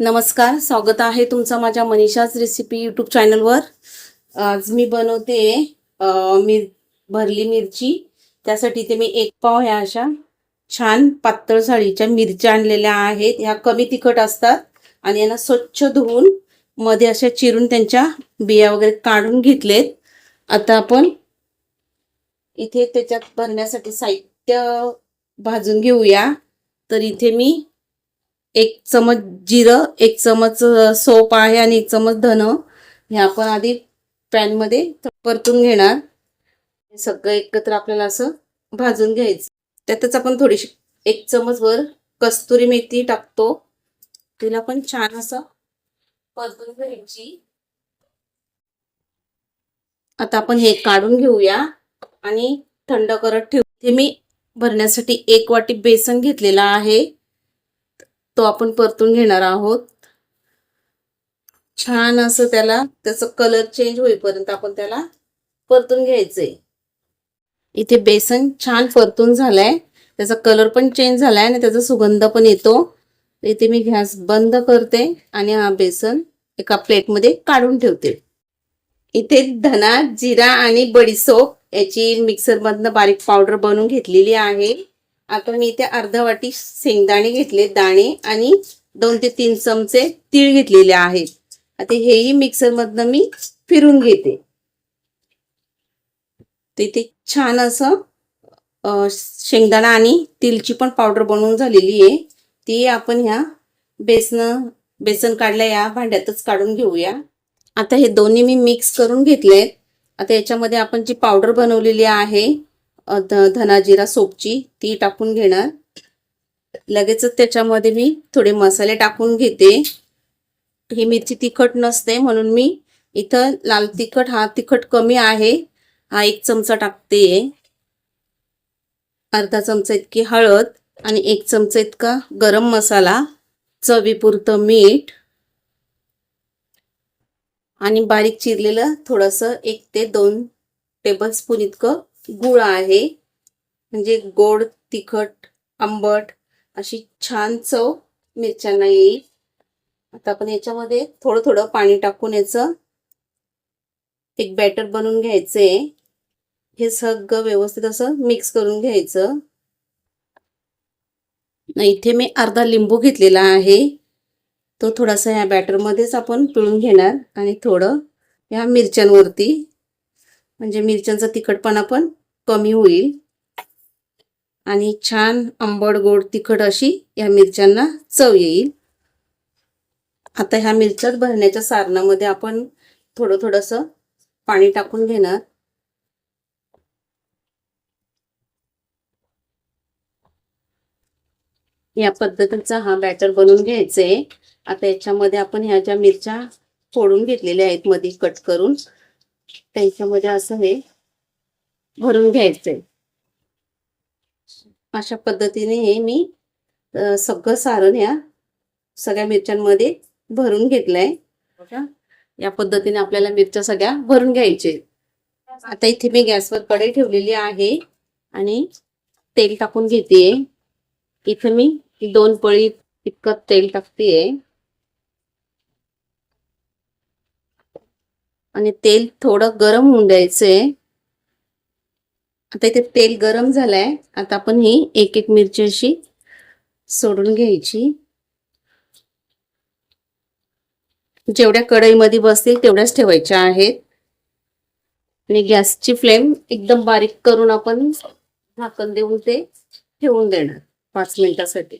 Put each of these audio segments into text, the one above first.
नमस्कार स्वागत आहे तुमचं माझ्या मनीषाच रेसिपी यूट्यूब चॅनलवर आज मी बनवते अं, मिर भरली मिरची. त्यासाठी ते मी एक पाव ह्या अशा छान पातळ साळीच्या मिरच्या आणलेल्या आहेत. ह्या कमी तिखट असतात आणि यांना स्वच्छ धुवून मध्ये अशा चिरून त्यांच्या बिया वगैरे काढून घेतलेत. आता आपण इथे त्याच्यात भरण्यासाठी साहित्य भाजून घेऊया. तर इथे मी एक चमच जिरं एक चमच सोप आहे आणि एक चमच धन. हे आपण आधी पॅनमध्ये परतून घेणार. सगळं एकत्र आपल्याला असं भाजून घ्यायचं. त्यातच आपण थोडीशी एक चमच वर कस्तुरी मेथी टाकतो. तिला पण छान असं परतून घ्यायची. आता आपण हे काढून घेऊया आणि थंड करत ठेवू. ते मी भरण्यासाठी एक वाटी बेसन घेतलेला आहे. तो आपण परतून घेणार आहोत. छान असं त्याला त्याचं कलर चेंज होईपर्यंत आपण त्याला परतून घ्यायचंय. इथे बेसन छान परतून झालाय. त्याचा कलर पण चेंज झालाय आणि त्याचा सुगंध पण येतो. इथे मी गॅस बंद करते आणि हा बेसन एका प्लेटमध्ये काढून ठेवते. इथे धना जिरा आणि बडीसोप याची मिक्सरमधनं बारीक पावडर बनवून घेतलेली आहे. आता मी इथे अर्धा वाटी शेंगदाणे घेतले दाणे आणि दोन ते तीन चमचे तीळ घेतलेले आहेत. आता हेही मिक्सरमधनं मी फिरून घेते. तिथे छान असं शेंगदाणा आणि तिलची पण पावडर बनवून झालेली आहे. ती आपण ह्या बेसन बेसन काढल्या या भांड्यातच काढून घेऊया. आता हे दोन्ही मी मिक्स करून घेतले आता याच्यामध्ये आपण जी पावडर बनवलेली आहे अ, सोपची ती टाकून घेणार. लगेचच त्याच्यामध्ये मी थोडे मसाले टाकून घेते. ही मिरची तिखट नसते म्हणून मी इथं लाल तिखट हा तिखट कमी आहे. हा एक चमचा टाकते. अर्धा चमचा इतकी हळद आणि एक चमचा इतका गरम मसाला चवीपुरतं मीठ आणि बारीक चिरलेलं थोडंसं एक ते दोन टेबलस्पून इतकं गुळ आहे. म्हणजे गोड तिखट आंबट अशी छान चव मिरच्यांना येईल. आता आपण याच्यामध्ये थोडं थोडं पाणी टाकून याचं एक बॅटर बनवून घ्यायचं. आहे हे सगळं व्यवस्थित असं मिक्स करून घ्यायचं. इथे मी अर्धा लिंबू घेतलेला आहे. तो थोडासा ह्या बॅटरमध्येच आपण पिळून घेणार आणि थोडं ह्या मिरच्यांवरती म्हणजे मिरच्यांचा तिखटपणा पण कमी होईल. आणि छान आंबट गोड तिखट अशी या मिरच्यांना चव येईल. आता ह्या मिरच्यात भरण्याच्या सारणामध्ये आपण थोडं थोडंसं पाणी टाकून घेणार. या पद्धतीचा हा बॅटर बनवून घ्यायचे. आता याच्यामध्ये आपण ह्या ज्या मिरच्या फोडून घेतलेल्या आहेत मध्ये कट करून त्यांच्यामध्ये असं हे भरून घ्यायचंय. अशा पद्धतीने हे मी सगळं सारण या सगळ्या मिरच्यांमध्ये भरून घेतलंय. या पद्धतीने आपल्याला मिरच्या सगळ्या भरून घ्यायचे. आता इथे मी गॅसवर कढई ठेवलेली आहे आणि तेल टाकून घेते इथे मी दोन पळी इतकं तेल टाकतेय. आणि तेल थोडं गरम होऊन द्यायचंय. आता इथे तेल गरम झालंय. आता आपण ही एक एक मिरची अशी सोडून घ्यायची. जेवढ्या कढईमध्ये बसतील तेवढ्याच ठेवायच्या आहेत. आणि गॅसची फ्लेम एकदम बारीक करून आपण झाकण देऊन ते ठेवून देणार पाच मिनिटासाठी.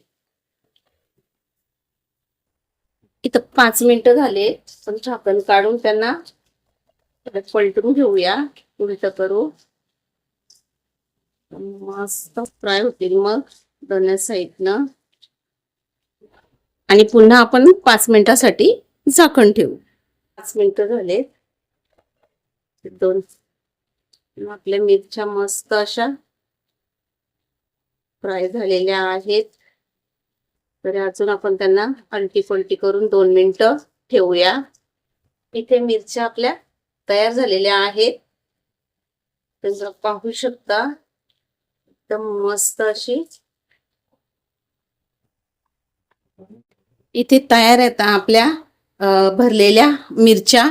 इथं पाच मिनिटं झाले पण झाकण काढून त्यांना परत पलटून घेऊया. उलट करू. मस्त फ्राय होतील मग. दोन्ही साईडनं. आणि पुन्हा आपण पाच मिनिटासाठी झाकण ठेवू. पाच मिनिटं झाले दोन. आपल्या मिरच्या मस्त अशा फ्राय झालेल्या आहेत. तर अजून आपण त्यांना अलटी पलटी करून दोन मिनिटं ठेवूया. इथे मिरच्या आपल्या तयार झालेल्या आहेत. त्यांना पाहू शकता. एकदम मस्त अशी. इथे तयार आहेत आपल्या भरलेल्या मिरच्या.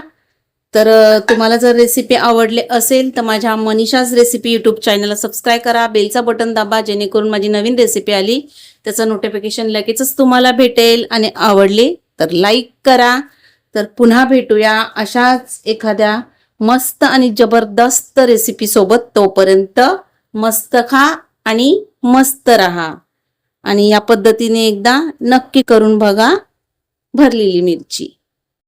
तर तुम्हाला जर रेसिपी आवडली असेल तर माझ्या मनीषाज रेसिपी यूट्यूब चॅनलला सबस्क्राईब करा. बेलचा बटन दाबा जेणेकरून माझी नवीन रेसिपी आली त्याचं नोटिफिकेशन लगेचच तुम्हाला भेटेल. आणि आवडली तर लाईक करा. तर पुन्हा भेटूया अशाच एखाद्या मस्त आणि जबरदस्त रेसिपी सोबत तोपर्यंत मस्त खा आणि मस्त राहा. आणि या पद्धतीने एकदा नक्की करून बघा भरलेली मिरची.